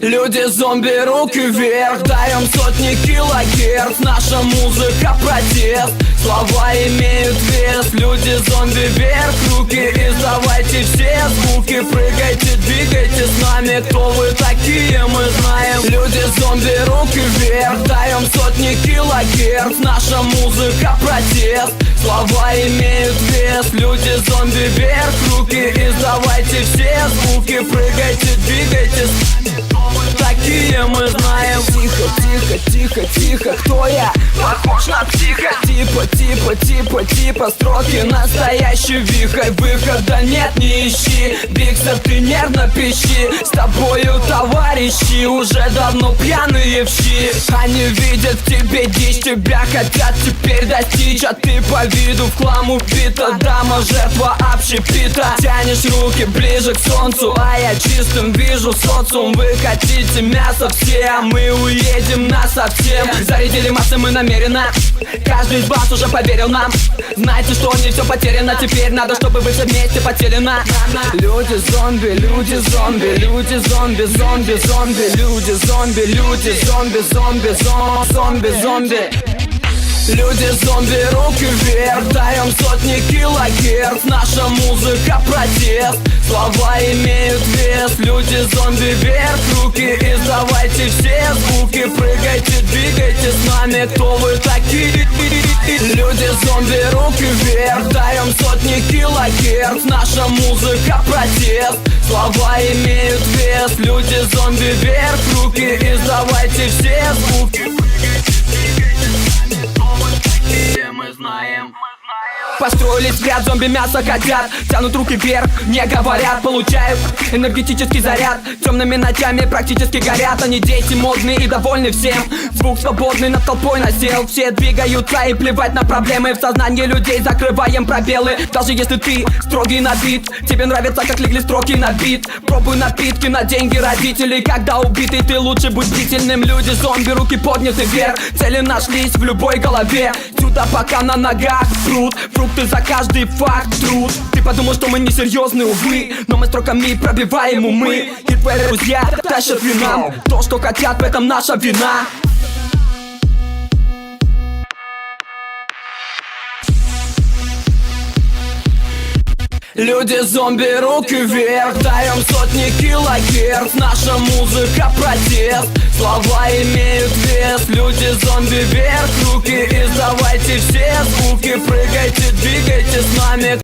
Люди-зомби, руки вверх Даем сотни килогерц. Наша музыка протест Слова имеют вес. Люди-зомби, вверх руки Издавайте все звуки. Прыгайте, двигайте с нами Кто вы такие, мы знаем. Люди-зомби, руки вверх Даем сотни килогерц. Наша музыка протест Слова имеют вес. Люди-зомби, вверх руки Издавайте все звуки. Прыгайте, двигайте такие, мы знаем? Тихо, тихо, тихо, тихо Кто я? Похож на психа. Типа, типа, типа, типа Строки настоящий вихрь. Выхода нет, не ищи. Биксер, ты нервно пищи С тобою товарищи Уже давно пьяные в щи Они видят в тебе дичь Тебя хотят теперь достичь. А ты по виду в хлам убита. Дама, жертва общепита. Тянешь руки ближе к солнцу А я чистым вижу социум. Вы хотите мясо все А мы уедем насовсем Зарядили массы мы намеренно. Каждый из вас уже поверил нам. Знаете, что не все потеряно. Теперь надо, чтобы вы все вместе потеряно Люди зомби, люди зомби Люди зомби, зомби, зомби Люди зомби, люди зомби, зомби, зомби, зомби, зомби. Люди зомби, руки вверх. Даем сотни килогерц. Наша музыка протест. Слова имеют вес. Люди зомби, вверх. Руки Прыгайте, двигайте с нами Кто вы такие? Люди зомби, руки вверх Даем сотни килогерц Наша музыка протест Слова имеют вес Люди зомби, вверх руки Издавайте все звуки? Мы знаем Построились в ряд, зомби мясо хотят. Тянут руки вверх, не говорят Получают энергетический заряд. Темными ночами практически горят. Они дети модные и довольны всем. Звук свободный над толпой насел. Все двигаются и плевать на проблемы. В сознании людей закрываем пробелы. Даже если ты строгий на бит Тебе нравится, как легли строки на бит. Пробуй напитки на деньги родителей. Когда убитый, ты лучше будь бдительным. Люди зомби, руки подняты вверх. Цели нашлись в любой голове. Сюда пока на ногах труд Фрукты за каждый факт труд. Ты подумал, что мы несерьезны, увы Но мы строками пробиваем умы. И твои друзья тащат винам То, что хотят, в этом наша вина Люди зомби, руки вверх Даем сотни килогерц. Наша музыка протест Слова имеют вес. Люди зомби, вверх руки Издавайте все звуки. Прыгайте, двигайте с нами